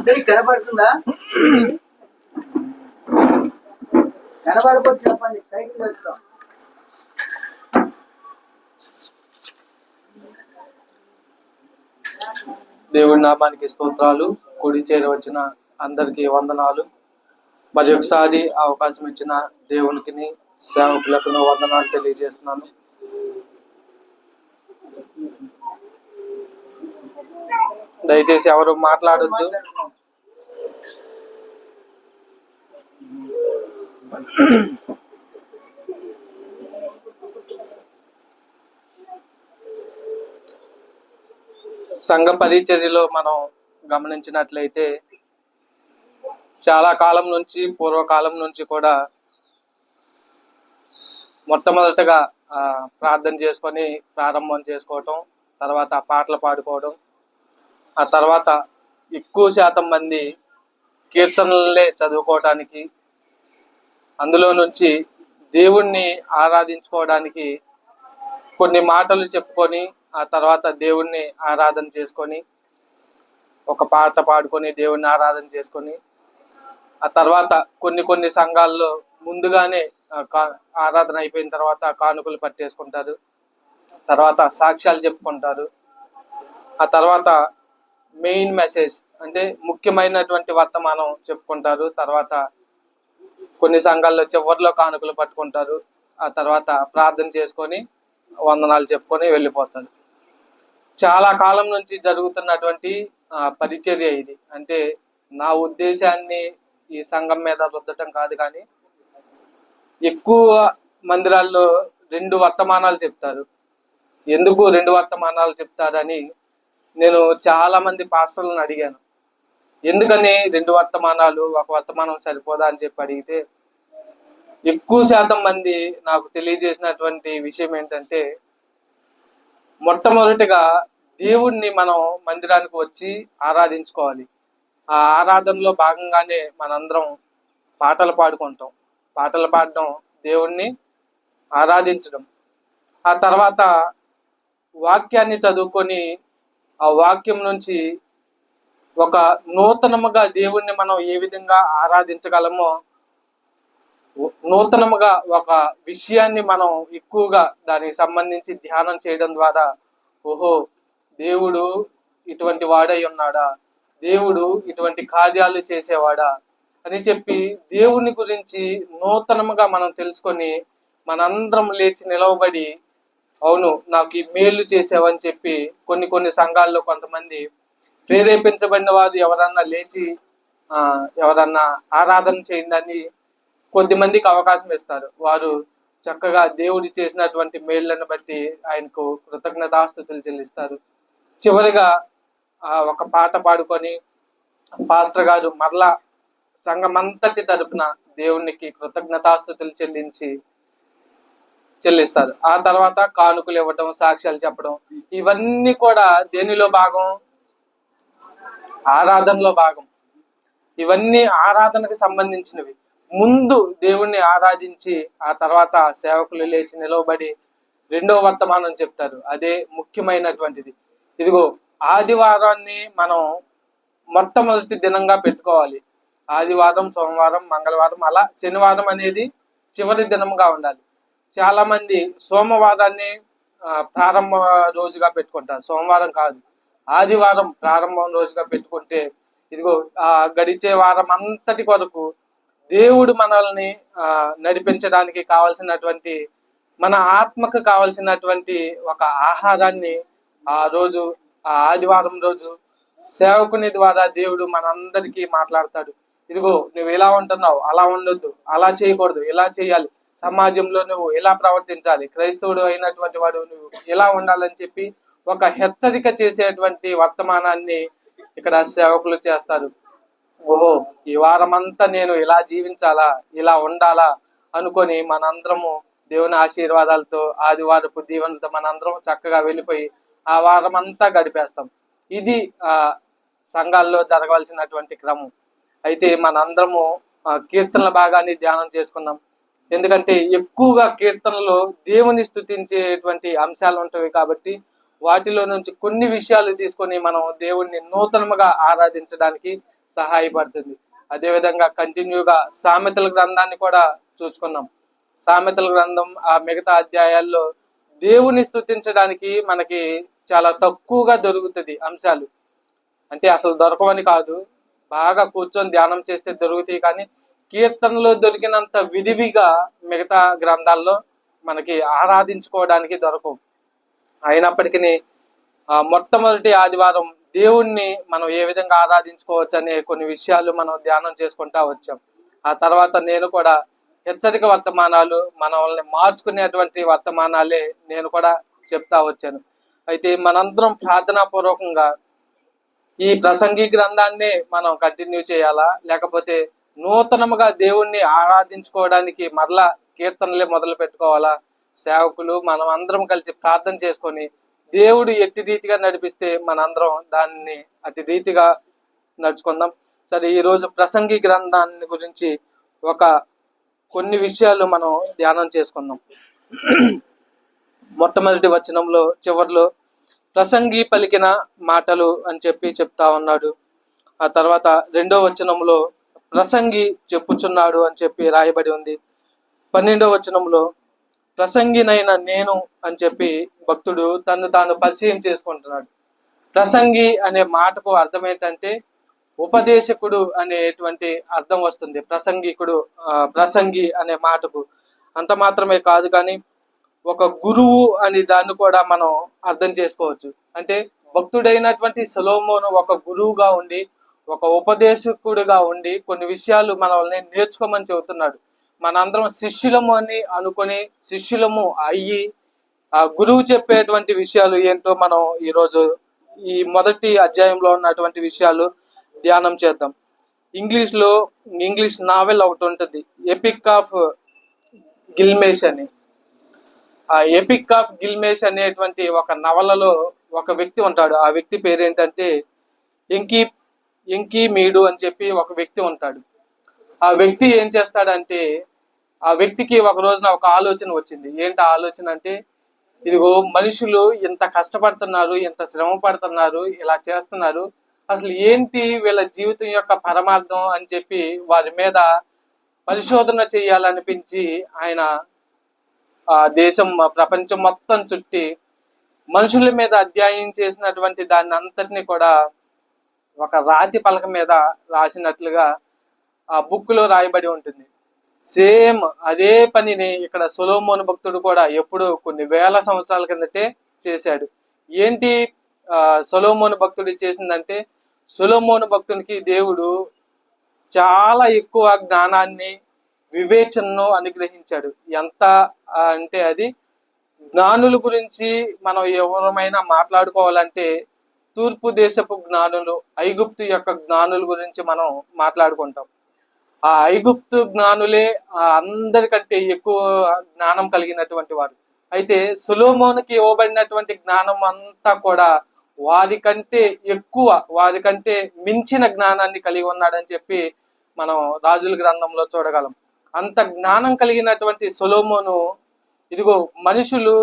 అందరికి కనబడుతుందా కనబడకపోతే చెప్పండి సైకిల్ వెళ్తాం దేవుడి నామానికి స్తోత్రాలు. కూడి చేరవచ్చిన అందరికీ వందనాలు. మరి ఒకసారి అవకాశం ఇచ్చిన దేవునికి సేవకులకు వందనాలు తెలియజేస్తున్నాను. దయచేసి ఎవరు మాట్లాడద్దు. సంఘ పరిచర్యలో మనం గమనించినట్లయితే చాలా కాలం నుంచి పూర్వకాలం నుంచి కూడా మొట్టమొదటగా ప్రార్థన చేసుకొని ప్రారంభం చేసుకోవటం తర్వాత పాటలు పాడుకోవడం ఆ తర్వాత ఎక్కువ శాతం మంది కీర్తనలే చదువుకోవటానికి అందులో నుంచి దేవుణ్ణి ఆరాధించుకోవడానికి కొన్ని మాటలు చెప్పుకొని ఆ తర్వాత దేవుణ్ణి ఆరాధన చేసుకొని ఒక పాట పాడుకొని దేవుణ్ణి ఆరాధన చేసుకొని ఆ తర్వాత కొన్ని కొన్ని సంఘాల్లో ముందుగానే కా- ఆరాధన అయిపోయిన తర్వాత కానుకలు పట్టేసుకుంటారు తర్వాత సాక్ష్యాలు చెప్పుకుంటారు ఆ తర్వాత మెయిన్ మెసేజ్ అంటే ముఖ్యమైనటువంటి వర్తమానం చెప్పుకుంటారు. తర్వాత కొన్ని సంఘాల్లో చివరిలో కానుకలు పట్టుకుంటారు. ఆ తర్వాత ప్రార్థన చేసుకొని వందనాలు చెప్పుకొని వెళ్ళిపోతారు. చాలా కాలం నుంచి జరుగుతున్నటువంటి పరిచర్య ఇది. అంటే నా ఉద్దేశాన్ని ఈ సంఘం మీద రుద్దటం కాదు కానీ ఎక్కువ మందిరాల్లో రెండు వర్తమానాలు చెప్తారు. ఎందుకు రెండు వర్తమానాలు చెప్తారని నేను చాలా మంది పాస్టర్లను అడిగాను. ఎందుకని రెండు వర్తమానాలు ఒక వర్తమానం సరిపోదా అని చెప్పి అడిగితే ఎక్కువ శాతం మంది నాకు తెలియజేసినటువంటి విషయం ఏంటంటే మొట్టమొదటిగా దేవుణ్ణి మనం మందిరానికి వచ్చి ఆరాధించుకోవాలి. ఆ ఆరాధనలో భాగంగానే మనందరం పాటలు పాడుకుంటాం. పాటలు పాడడం దేవుణ్ణి ఆరాధించడం. ఆ తర్వాత వాక్యాన్ని చదువుకొని ఆ వాక్యం నుంచి ఒక నూతనముగా దేవుణ్ణి మనం ఏ విధంగా ఆరాధించగలమో నూతనముగా ఒక విషయాన్ని మనం ఎక్కువగా దానికి సంబంధించి ధ్యానం చేయడం ద్వారా ఓహో దేవుడు ఇటువంటి వాడై ఉన్నాడా? దేవుడు ఇటువంటి కార్యాలు చేసేవాడా? అని చెప్పి దేవుని గురించి నూతనముగా మనం తెలుసుకొని మనందరం లేచి నిలవబడి అవును నాకు ఈ మేలు చేసావని చెప్పి కొన్ని కొన్ని సంఘాల్లో కొంతమంది ప్రేరేపించబడిన వారు ఎవరన్నా లేచి ఎవరన్నా ఆరాధన చేయండి కొద్ది మందికి అవకాశం ఇస్తారు. వారు చక్కగా దేవుడి చేసినటువంటి మేళ్ళను బట్టి ఆయనకు కృతజ్ఞతాస్థుతులు చెల్లిస్తారు. చివరిగా ఒక పాట పాడుకొని పాస్టర్ గారు మరలా సంఘమంతటి తరపున దేవునికి కృతజ్ఞతాస్థుతులు చెల్లించి చెల్లిస్తారు. ఆ తర్వాత కానుకలు ఇవ్వటం సాక్ష్యాలు చెప్పడం ఇవన్నీ కూడా దేనిలో భాగం? ఆరాధనలో భాగం. ఇవన్నీ ఆరాధనకు సంబంధించినవి. ముందు దేవుణ్ణి ఆరాధించి ఆ తర్వాత సేవకులు లేచి నిలవబడి రెండో వర్తమానం చెప్తారు. అదే ముఖ్యమైనటువంటిది. ఇదిగో ఆదివారాన్ని మనం మొట్టమొదటి దినంగా పెట్టుకోవాలి. ఆదివారం సోమవారం మంగళవారం అలా శనివారం అనేది చివరి దినంగా ఉండాలి. చాలా మంది సోమవారాన్ని ఆ, ప్రారంభ రోజుగా పెట్టుకుంటారు. సోమవారం కాదు ఆదివారం ప్రారంభం రోజుగా పెట్టుకుంటే ఇదిగో ఆ గడిచే వారం అంతటి కొరకు దేవుడు మనల్ని నడిపించడానికి కావలసినటువంటి మన ఆత్మకు కావలసినటువంటి ఒక ఆహారాన్ని ఆ రోజు ఆ ఆదివారం రోజు సేవకుని ద్వారా దేవుడు మనందరికీ మాట్లాడతాడు. ఇదిగో నువ్వు ఇలా ఉంటున్నావు అలా ఉండొద్దు అలా చేయకూడదు ఇలా చేయాలి. సమాజంలో నువ్వు ఎలా ప్రవర్తించాలి? క్రైస్తవుడు అయినటువంటి వాడు నువ్వు ఎలా ఉండాలని చెప్పి ఒక హెచ్చరిక చేసేటువంటి వర్తమానాన్ని ఇక్కడ సేవకులు చేస్తారు. ఓహో ఈ వారమంతా నేను ఇలా జీవించాలా? ఇలా ఉండాలా? అనుకొని మనందరము దేవుని ఆశీర్వాదాలతో ఆదివారపు దీవెనతో మనందరం చక్కగా వెళ్ళిపోయి ఆ వారం అంతా గడిపేస్తాం. ఇది ఆ సంఘాల్లో జరగవలసినటువంటి క్రమం. అయితే మనందరము కీర్తనల భాగాన్ని ధ్యానం చేసుకున్నాం ఎందుకంటే ఎక్కువగా కీర్తనలో దేవుని స్థుతించేటువంటి అంశాలు ఉంటాయి కాబట్టి వాటిలో నుంచి కొన్ని విషయాలు తీసుకొని మనం దేవుణ్ణి నూతనముగా ఆరాధించడానికి సహాయపడుతుంది. అదేవిధంగా కంటిన్యూగా సామెతల గ్రంథాన్ని కూడా చూసుకున్నాం. సామెతల గ్రంథం ఆ మిగతా అధ్యాయాల్లో దేవుని స్థుతించడానికి మనకి చాలా తక్కువగా దొరుకుతుంది అంశాలు. అంటే అసలు దొరకవని కాదు. బాగా కూర్చొని ధ్యానం చేస్తే దొరుకుతాయి కానీ కీర్తనలో దొరికినంత విడివిగా మిగతా గ్రంథాల్లో మనకి ఆరాధించుకోవడానికి దొరకవు. అయినప్పటికీ మొట్టమొదటి ఆదివారం దేవుణ్ణి మనం ఏ విధంగా ఆరాధించుకోవచ్చు అనే కొన్ని విషయాలు మనం ధ్యానం చేసుకుంటా వచ్చాం. ఆ తర్వాత నేను కూడా హెచ్చరిక వర్తమానాలు మనల్ని మార్చుకునేటువంటి వర్తమానాలే నేను కూడా చెప్తా వచ్చాను. అయితే మనందరం ప్రార్థనాపూర్వకంగా ఈ ప్రసంగి గ్రంథాన్ని మనం కంటిన్యూ చేయాలా? లేకపోతే నూతనముగా దేవుణ్ణి ఆరాధించుకోవడానికి మరలా కీర్తనలే మొదలు పెట్టుకోవాలా? సేవకులు మనం అందరం కలిసి ప్రార్థన చేసుకొని దేవుడు ఎట్టి రీతిగా నడిపిస్తే మనందరం దాన్ని అటు రీతిగా నడుచుకుందాం. సరే ఈరోజు ప్రసంగి గ్రంథాన్ని గురించి ఒక కొన్ని విషయాలు మనం ధ్యానం చేసుకుందాం. మొట్టమొదటి వచనంలో చివర్లో ప్రసంగి పలికిన మాటలు అని చెప్పి చెప్తా ఉన్నాడు. ఆ తర్వాత రెండో వచనంలో ప్రసంగి చెప్పుచున్నాడు అని చెప్పి రాయబడి ఉంది. పన్నెండో వచనంలో ప్రసంగినైన నేను అని చెప్పి భక్తుడు తను తాను పరిచయం చేసుకుంటున్నాడు. ప్రసంగి అనే మాటకు అర్థం ఏంటంటే ఉపదేశకుడు అనేటువంటి అర్థం వస్తుంది. ప్రసంగికుడు ప్రసంగి అనే మాటకు. అంత మాత్రమే కాదు కానీ ఒక గురువు అని దాన్ని కూడా మనం అర్థం చేసుకోవచ్చు. అంటే భక్తుడైనటువంటి సులోమోను ఒక గురువుగా ఉండి ఒక ఉపదేశకుడిగా ఉండి కొన్ని విషయాలు మనల్ని నేర్చుకోమని చెబుతున్నాడు. మనందరం శిష్యులము అని అనుకొని శిష్యులము అయ్యి ఆ గురువు చెప్పేటువంటి విషయాలు ఏంటో మనం ఈరోజు ఈ మొదటి అధ్యాయంలో ఉన్నటువంటి విషయాలు ధ్యానం చేద్దాం. ఇంగ్లీష్లో ఇంగ్లీష్ నావెల్ ఒకటి ఉంటుంది ఎపిక్ ఆఫ్ గిల్మేష్ అని. ఆ ఎపిక్ ఆఫ్ గిల్మేష్ అనేటువంటి ఒక నవలలో ఒక వ్యక్తి ఉంటాడు. ఆ వ్యక్తి పేరు ఏంటంటే ఎంకి మీడు అని చెప్పి ఒక వ్యక్తి ఉంటాడు. ఆ వ్యక్తి ఏం చేస్తాడంటే ఆ వ్యక్తికి ఒక రోజున ఒక ఆలోచన వచ్చింది. ఏంటి ఆలోచన అంటే ఇదిగో మనుషులు ఇంత కష్టపడుతున్నారు ఇంత శ్రమ పడుతున్నారు ఇలా చేస్తున్నారు. అసలు ఏంటి వీళ్ళ జీవితం యొక్క పరమార్థం అని చెప్పి వారి మీద పరిశోధన చేయాలనిపించి ఆయన ఆ దేశం ప్రపంచం మొత్తం చుట్టి మనుషుల మీద అధ్యాయం చేసినటువంటి దాన్ని అంతటిని కూడా ఒక రాతి పలక మీద రాసినట్లుగా ఆ బుక్లో రాయబడి ఉంటుంది. సేమ్ అదే పనిని ఇక్కడ సొలోమోను భక్తుడు కూడా ఎప్పుడు కొన్ని వేల సంవత్సరాల కిందటే చేశాడు. ఏంటి ఆ, సొలోమోను భక్తుడు చేసిందంటే సొలోమోను భక్తునికి దేవుడు చాలా ఎక్కువ జ్ఞానాన్ని వివేచనను అనుగ్రహించాడు. ఎంత అంటే అది జ్ఞానుల గురించి మనం ఎవరమైనా మాట్లాడుకోవాలంటే తూర్పు దేశపు జ్ఞానులు ఐగుప్తు యొక్క జ్ఞానుల గురించి మనం మాట్లాడుకుంటాం. ఆ ఐగుప్తు జ్ఞానులే అందరికంటే ఎక్కువ జ్ఞానం కలిగినటువంటి వారు. అయితే సులోమోనికి ఇవ్వబడినటువంటి జ్ఞానం అంతా కూడా వారికంటే ఎక్కువ వారికంటే మించిన జ్ఞానాన్ని కలిగి ఉన్నాడని చెప్పి మనం రాజుల గ్రంథంలో చూడగలం. అంత జ్ఞానం కలిగినటువంటి సొలోమోను ఇదిగో మనుషులు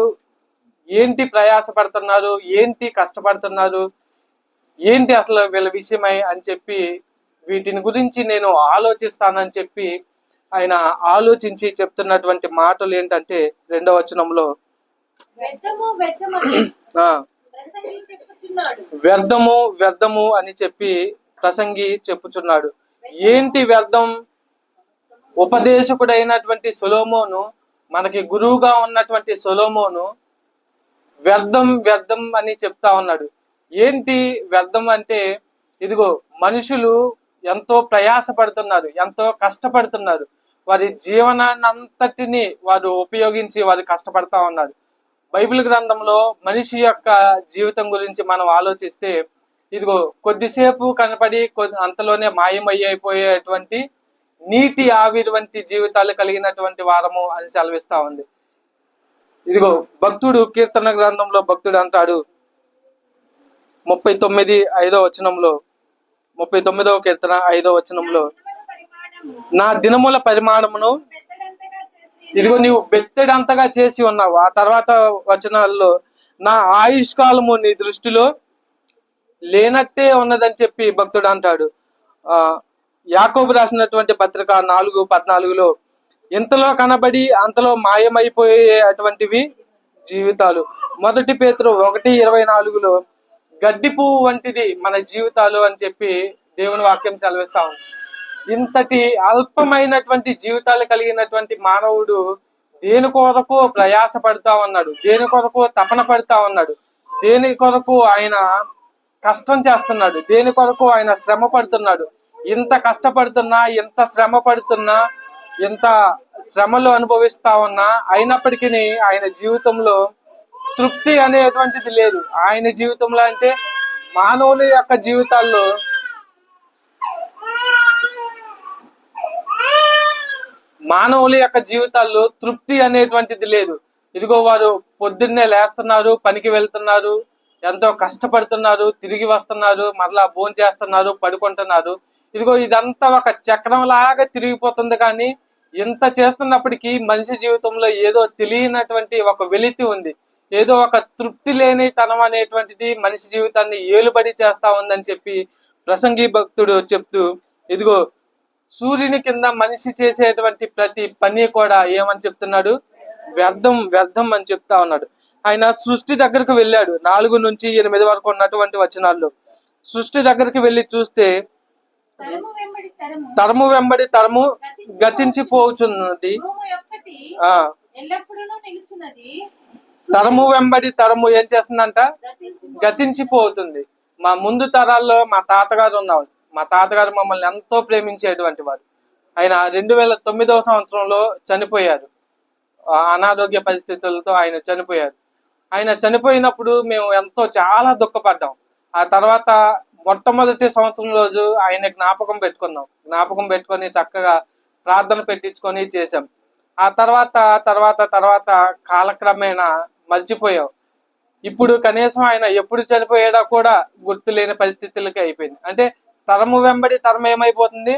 ఏంటి ప్రయాసపడుతున్నారు? ఏంటి కష్టపడుతున్నారు? ఏంటి అసలు వీళ్ళ విషయమై అని చెప్పి వీటిని గురించి నేను ఆలోచిస్తానని చెప్పి ఆయన ఆలోచించి చెప్తున్నటువంటి మాటలు ఏంటంటే రెండవ వచనంలో వ్యర్థము వ్యర్థము అని చెప్పి ప్రసంగి చెప్పుచున్నాడు. ఏంటి వ్యర్థం? ఉపదేశకుడైనటువంటి సొలోమోను మనకి గురువుగా ఉన్నటువంటి సొలోమోను వ్యర్థం వ్యర్థం అని చెప్తా ఉన్నాడు. ఏంటి వ్యర్థం అంటే ఇదిగో మనుషులు ఎంతో ప్రయాసపడుతున్నారు ఎంతో కష్టపడుతున్నారు. వారి జీవనాన్ని అంతటిని వారు ఉపయోగించి వారు కష్టపడతా ఉన్నారు. బైబిల్ గ్రంథంలో మనిషి యొక్క జీవితం గురించి మనం ఆలోచిస్తే ఇదిగో కొద్దిసేపు కనపడి అంతలోనే మాయమయ్యైపోయేటువంటి నీటి ఆవిరి వంటి జీవితాలు కలిగినటువంటి వారము అని సెలవిస్తా ఉంది. ఇదిగో భక్తుడు కీర్తన గ్రంథంలో భక్తుడు అంటాడు ముప్పై తొమ్మిది ఐదో వచనంలో ముప్పై తొమ్మిదవ కీర్తన ఐదో వచనంలో నా దినముల పరిమాణమును ఇదిగో నీవు బెత్తడంతగా చేసి ఉన్నావు. ఆ తర్వాత వచనాల్లో నా ఆయుష్కాలము నీ దృష్టిలో లేనట్టే ఉన్నదని చెప్పి భక్తుడు అంటాడు. ఆ, యాకోబు రాసినటువంటి పత్రిక నాలుగు పద్నాలుగులో ఇంతలో కనబడి అంతలో మాయమైపోయే అటువంటివి జీవితాలు. మొదటి పేతురు ఒకటి ఇరవై నాలుగులో గడ్డి పువ్వు వంటిది మన జీవితాలు అని చెప్పి దేవుని వాక్యం సెలవిస్తా ఉంది. ఇంతటి అల్పమైనటువంటి జీవితాలు కలిగినటువంటి మానవుడు దేని కొరకు ప్రయాస పడుతా ఉన్నాడు? దేని కొరకు తపన పడుతా ఉన్నాడు? దేని కొరకు ఆయన కష్టం చేస్తున్నాడు? దేని కొరకు ఆయన శ్రమ పడుతున్నాడు? ఇంత కష్టపడుతున్నా ఇంత శ్రమ పడుతున్నా ఎంత శ్రమలు అనుభవిస్తా ఉన్నా అయినప్పటికీ ఆయన జీవితంలో తృప్తి అనేటువంటిది లేదు. ఆయన జీవితంలో అంటే మానవుల యొక్క జీవితాల్లో మానవుల యొక్క జీవితాల్లో తృప్తి అనేటువంటిది లేదు. ఇదిగో వారు పొద్దున్నే లేస్తున్నారు పనికి వెళ్తున్నారు ఎంతో కష్టపడుతున్నారు తిరిగి వస్తున్నారు మరలా భోజనం చేస్తున్నారు పడుకుంటున్నారు. ఇదిగో ఇదంతా ఒక చక్రం లాగా తిరిగిపోతుంది కానీ ఇంత చేస్తున్నప్పటికీ మనిషి జీవితంలో ఏదో తెలియనటువంటి ఒక వెలితి ఉంది. ఏదో ఒక తృప్తి లేని తనం అనేటువంటిది మనిషి జీవితాన్ని ఏలుబడి చేస్తా ఉందని చెప్పి ప్రసంగి భక్తుడు చెప్తూ ఇదిగో సూర్యుని కింద మనిషి చేసేటువంటి ప్రతి పని కూడా ఏమని చెప్తున్నాడు? వ్యర్థం వ్యర్థం అని చెప్తా ఉన్నాడు. ఆయన సృష్టి దగ్గరకు వెళ్ళాడు. నాలుగు నుంచి ఎనిమిది వరకు ఉన్నటువంటి వచనాల్లో. సృష్టి దగ్గరికి వెళ్ళి చూస్తే తరము వెంబడి తరము వెంబడి తరము వెంబడి తరము ఏం చేస్తుందంట? గతించి గతించిపోతుంది. మా ముందు తరాల్లో మా తాతగారు ఉన్నారు మా తాతగారు మమ్మల్ని ఎంతో ప్రేమించేటువంటి వారు. ఆయన రెండు వేల తొమ్మిదవ సంవత్సరంలో చనిపోయారు. అనారోగ్య పరిస్థితులతో ఆయన చనిపోయారు. ఆయన చనిపోయినప్పుడు మేము ఎంతో చాలా దుఃఖపడ్డాం. ఆ తర్వాత మొట్టమొదటి సంవత్సరం రోజు ఆయన జ్ఞాపకం పెట్టుకున్నాం. జ్ఞాపకం పెట్టుకొని చక్కగా ప్రార్థన పెట్టించుకొని చేసాం ఆ తర్వాత తర్వాత తర్వాత కాలక్రమేణా మర్చిపోయాం. ఇప్పుడు కనీసం ఆయన ఎప్పుడు చనిపోయాడో కూడా గుర్తు లేని పరిస్థితులకి అయిపోయింది. అంటే తరము వెంబడి తరం ఏమైపోతుంది?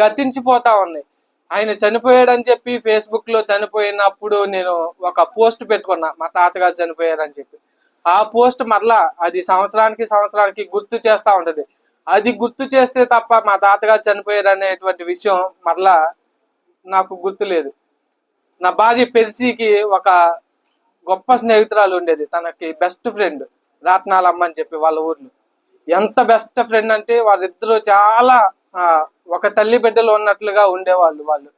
గతించిపోతా ఉంది. ఆయన చనిపోయాడని చెప్పి ఫేస్బుక్లో చనిపోయినప్పుడు నేను ఒక పోస్ట్ పెట్టుకున్నా మా తాతగారు చనిపోయారని చెప్పి. ఆ పోస్ట్ మరలా అది సంవత్సరానికి సంవత్సరానికి గుర్తు చేస్తా ఉంటుంది. అది గుర్తు చేస్తే తప్ప మా తాతగారు చనిపోయారు అనేటువంటి విషయం మరలా నాకు గుర్తు లేదు. నా భార్య పెర్సీకి ఒక గొప్ప స్నేహితురాలు ఉండేది. తనకి బెస్ట్ ఫ్రెండ్ రాత్నాలమ్మ అని చెప్పి వాళ్ళ ఊర్లో. ఎంత బెస్ట్ ఫ్రెండ్ అంటే వాళ్ళిద్దరూ చాలా ఒక తల్లి బిడ్డలు ఉన్నట్లుగా ఉండేవాళ్ళు వాళ్ళు.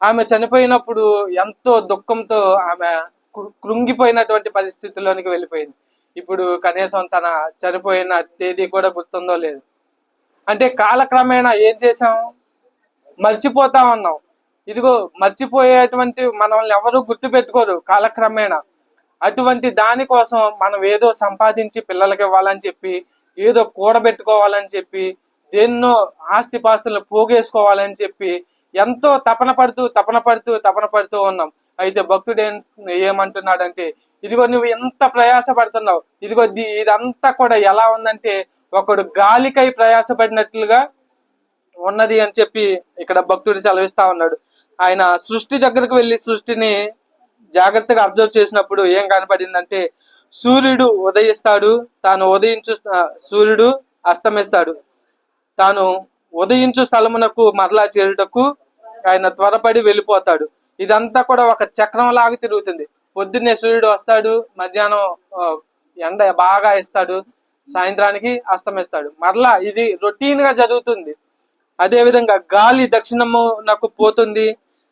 ఆమె చనిపోయినప్పుడు ఎంతో దుఃఖంతో ఆమె కృంగిపోయినటువంటి పరిస్థితుల్లోనికి వెళ్ళిపోయింది. ఇప్పుడు కనీసం తన చనిపోయిన తేదీ కూడా గుర్తుందో లేదు. అంటే కాలక్రమేణా ఏం చేసాము మర్చిపోతా ఉన్నాం. ఇదిగో మర్చిపోయేటువంటి మనల్ని ఎవరు గుర్తు పెట్టుకోరు కాలక్రమేణా. అటువంటి దానికోసం మనం ఏదో సంపాదించి పిల్లలకి ఇవ్వాలని చెప్పి ఏదో కూడబెట్టుకోవాలని చెప్పి దేన్నో ఆస్తిపాస్తులను పోగేసుకోవాలని చెప్పి ఎంతో తపన పడుతూ తపన పడుతూ తపన పడుతూ ఉన్నాం. అయితే భక్తుడు ఏం ఏమంటున్నాడంటే ఇదిగో నువ్వు ఎంత ప్రయాస పడుతున్నావు ఇదిగో ఇదంతా కూడా ఎలా ఉందంటే ఒకడు గాలికై ప్రయాసపడినట్లుగా ఉన్నది అని చెప్పి ఇక్కడ భక్తుడు సెలవిస్తా ఉన్నాడు. ఆయన సృష్టి దగ్గరకు వెళ్ళి సృష్టిని జాగ్రత్తగా అబ్జర్వ్ చేసినప్పుడు ఏం కనపడిందంటే సూర్యుడు ఉదయిస్తాడు తాను ఉదయించు సూర్యుడు అస్తమిస్తాడు. తాను ఉదయించు స్థలమునకు మరలా చేరుటకు ఆయన త్వరపడి వెళ్ళిపోతాడు. ఇదంతా కూడా ఒక చక్రం లాగా తిరుగుతుంది. పొద్దున్నే సూర్యుడు వస్తాడు మధ్యాహ్నం ఎండ బాగా ఇస్తాడు సాయంత్రానికి అస్తమిస్తాడు. మరలా ఇది రొటీన్గా జరుగుతుంది. అదే విధంగా గాలి దక్షిణమునకు పోతుంది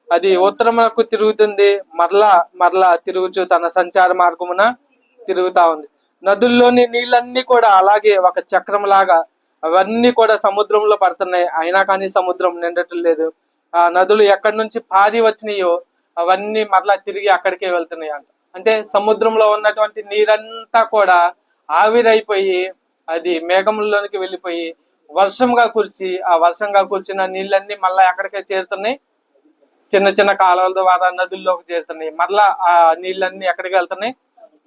అది ఉత్తరమునకు తిరుగుతుంది మరలా మరలా తిరుగుచు తన సంచార మార్గమున తిరుగుతా ఉంది. నదుల్లోని నీళ్ళన్నీ కూడా అలాగే ఒక చక్రం లాగా అవన్నీ కూడా సముద్రంలో పడుతున్నాయి. అయినా కానీ సముద్రం నిండటం లేదు. నదులు ఎక్కడి నుంచి పాది వచ్చినాయో అవన్నీ మరలా తిరిగి అక్కడికే వెళ్తున్నాయి అంట. అంటే సముద్రంలో ఉన్నటువంటి నీరంతా కూడా ఆవిరైపోయి అది మేఘముల్లోనికి వెళ్ళిపోయి వర్షంగా కురిచి ఆ వర్షంగా కురిచిన నీళ్ళన్నీ మళ్ళా ఎక్కడికే చేరుతున్నాయి? చిన్న చిన్న కాలువల ద్వారా నదుల్లోకి చేరుతున్నాయి. మళ్ళా ఆ నీళ్ళన్నీ ఎక్కడికి వెళ్తున్నాయి?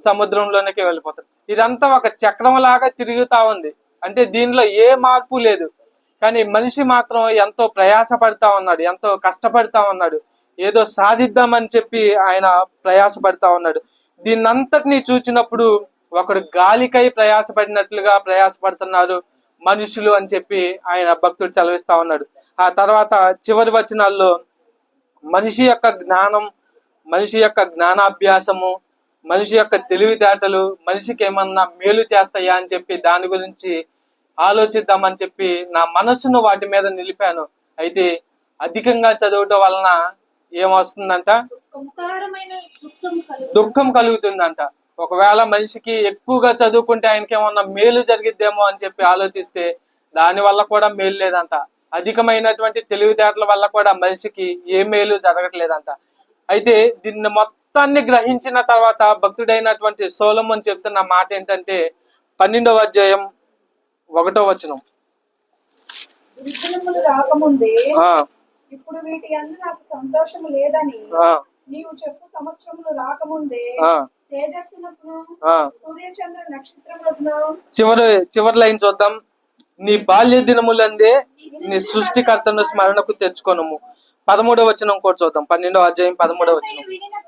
సముద్రంలోనికి వెళ్ళిపోతాయి ఇదంతా ఒక చక్రం లాగా తిరుగుతా ఉంది. అంటే దీనిలో ఏ మార్పు లేదు. కానీ మనిషి మాత్రం ఎంతో ప్రయాస పడతా ఉన్నాడు ఎంతో కష్టపడతా ఉన్నాడు. ఏదో సాధిద్దామని చెప్పి ఆయన ప్రయాస పడతా ఉన్నాడు. దీన్నంతటినీ చూచినప్పుడు ఒకడు గాలికై ప్రయాసపడినట్లుగా ప్రయాసపడుతున్నారు మనుషులు అని చెప్పి ఆయన భక్తుడు సెలవిస్తా ఉన్నాడు. ఆ తర్వాత చివరి వచనాల్లో మనిషి యొక్క జ్ఞానం మనిషి యొక్క జ్ఞానాభ్యాసము మనిషి యొక్క తెలివితేటలు మనిషికి ఏమన్నా మేలు చేస్తాయా అని చెప్పి దాని గురించి ఆలోచిద్దామని చెప్పి నా మనస్సును వాటి మీద నిలిపాను. అయితే అధికంగా చదవటం వలన ఏమొస్తుందంట? దుఃఖం కలుగుతుందంట. ఒకవేళ మనిషికి ఎక్కువగా చదువుకుంటే ఆయనకి ఏమన్నా మేలు జరిగిద్దేమో అని చెప్పి ఆలోచిస్తే దాని వల్ల కూడా మేలు లేదంట. అధికమైనటువంటి తెలివితేటల వల్ల కూడా మనిషికి ఏ మేలు జరగట్లేదంట. అయితే దీన్ని మొత్తాన్ని గ్రహించిన తర్వాత భక్తుడైనటువంటి సోలమన్ చెప్తున్న మాట ఏంటంటే పన్నెండవ అధ్యాయం ఒకటో వచనం. రాకముందే ఇప్పుడు వీటి నాకు లేదని నీవు చెప్పు సంవత్సరములు రాకముందే. సూర్యచంద్ర చివరి చివరి లైన్ చూద్దాం. నీ బాల్య దినములందే నీ సృష్టికర్తను స్మరణకు తెచ్చుకొనము. పదమూడవ వచనం కూడా చూద్దాం. పన్నెండవ అధ్యాయం పదమూడవ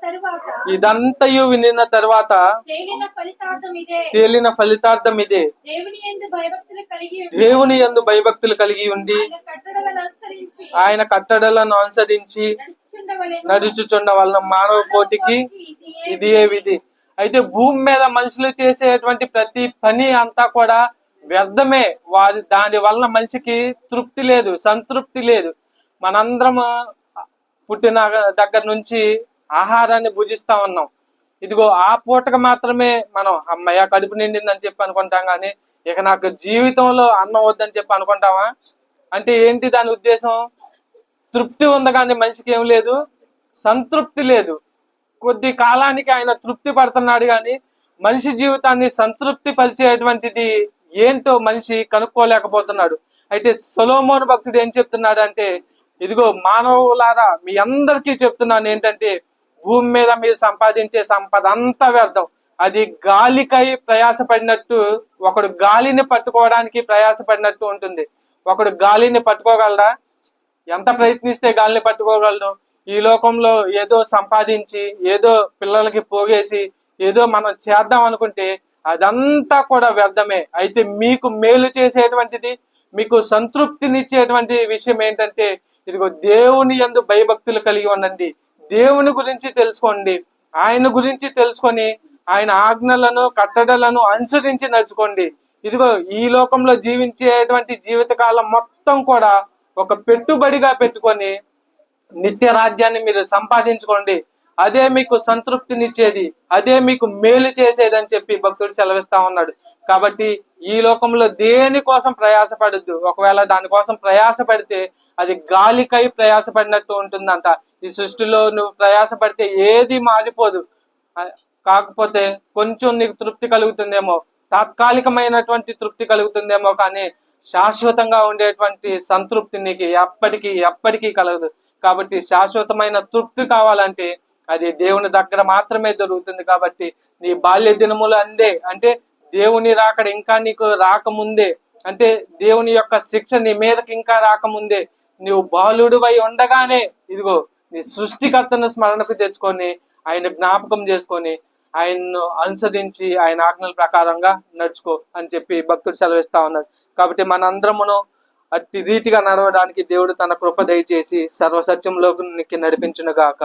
తరువాత. ఇదంతయు వినిన తర్వాత తేలిన ఫలితార్థం ఇదే. దేవుని ఎందు భయభక్తులు కలిగి ఉండి దేవుని యందు భయభక్తులు కలిగి ఉండి ఆయన కట్టడలను అనుసరించి నడుచుచుండ వలన మానవ కోటికి ఇది ఏ విధి. అయితే భూమి మీద మనుషులు చేసేటువంటి ప్రతి పని అంతా కూడా వ్యర్థమే. వారి దాని వలన మనిషికి తృప్తి లేదు సంతృప్తి లేదు. మనందరం పుట్టిన దగ్గర నుంచి ఆహారాన్ని భుజిస్తా ఉన్నాం. ఇదిగో ఆ పూటకు మాత్రమే మనం అమ్మయ్య కడుపు నిండిందని చెప్పి అనుకుంటాం కానీ ఇక నాకు జీవితంలో అన్నం వద్దని చెప్పి అనుకుంటామా అంటే ఏంటి దాని ఉద్దేశం? తృప్తి ఉంది కానీ మనిషికి ఏం లేదు. సంతృప్తి లేదు. కొద్ది కాలానికి ఆయన తృప్తి పడుతున్నాడు కానీ మనిషి జీవితాన్ని సంతృప్తి పరిచేటువంటిది ఏంటో మనిషి కనుక్కోలేకపోతున్నాడు. అయితే సొలోమోన్ భక్తుడు ఏం చెప్తున్నాడు అంటే ఇదిగో మానవులారా మీ అందరికీ చెప్తున్నాను ఏంటంటే భూమి మీద మీరు సంపాదించే సంపద అంతా వ్యర్థం. అది గాలికై ప్రయాసపడినట్టు ఒకడు గాలిని పట్టుకోవడానికి ప్రయాసపడినట్టు ఉంటుంది. ఒకడు గాలిని పట్టుకోగలడా? ఎంత ప్రయత్నిస్తే గాలిని పట్టుకోగలడు ఈ లోకంలో ఏదో సంపాదించి ఏదో పిల్లలకి పోగేసి ఏదో మనం చేద్దాం అనుకుంటే అదంతా కూడా వ్యర్థమే. అయితే మీకు మేలు చేసేటువంటిది మీకు సంతృప్తినిచ్చేటువంటి విషయం ఏంటంటే ఇదిగో దేవుని యందు భయభక్తులు కలిగి ఉండండి. దేవుని గురించి తెలుసుకోండి. ఆయన గురించి తెలుసుకొని ఆయన ఆజ్ఞలను కట్టడలను అనుసరించి నడుచుకోండి. ఇదిగో ఈ లోకంలో జీవించేటువంటి జీవితకాలం మొత్తం కూడా ఒక పెట్టుబడిగా పెట్టుకొని నిత్య రాజ్యాన్ని మీరు సంపాదించుకోండి. అదే మీకు సంతృప్తినిచ్చేది అదే మీకు మేలు చేసేది అని చెప్పి భక్తుడు సెలవిస్తా ఉన్నాడు. కాబట్టి ఈ లోకంలో దేని కోసం ప్రయాసపడద్దు? ఒకవేళ దానికోసం ప్రయాసపడితే అది గాలికై ప్రయాసపడినట్టు ఉంటుందంట. ఈ సృష్టిలో నువ్వు ప్రయాసపడితే ఏది మారిపోదు. కాకపోతే కొంచెం నీకు తృప్తి కలుగుతుందేమో. తాత్కాలికమైనటువంటి తృప్తి కలుగుతుందేమో కానీ శాశ్వతంగా ఉండేటువంటి సంతృప్తి నీకు ఎప్పటికీ ఎప్పటికీ కలగదు. కాబట్టి శాశ్వతమైన తృప్తి కావాలంటే అది దేవుని దగ్గర మాత్రమే దొరుకుతుంది కాబట్టి నీ బాల్య దినములు అందే. అంటే దేవుని రాకడ ఇంకా నీకు రాకముందే. అంటే దేవుని యొక్క శిక్ష నీ మీదకి ఇంకా రాకముందే. నీవు బాలుడివై ఉండగానే ఇదిగో నీ సృష్టికర్తను స్మరణకు తెచ్చుకొని ఆయన జ్ఞాపకం చేసుకొని ఆయన్ను అనుసరించి ఆయన ఆజ్ఞల ప్రకారంగా నడుచుకో అని చెప్పి భక్తుడు సెలవిస్తా ఉన్నారు కాబట్టి అట్టి రీతిగా నడవడానికి దేవుడు తన కృప దయచేసి సర్వసత్యంలోకి నడిపించును గాక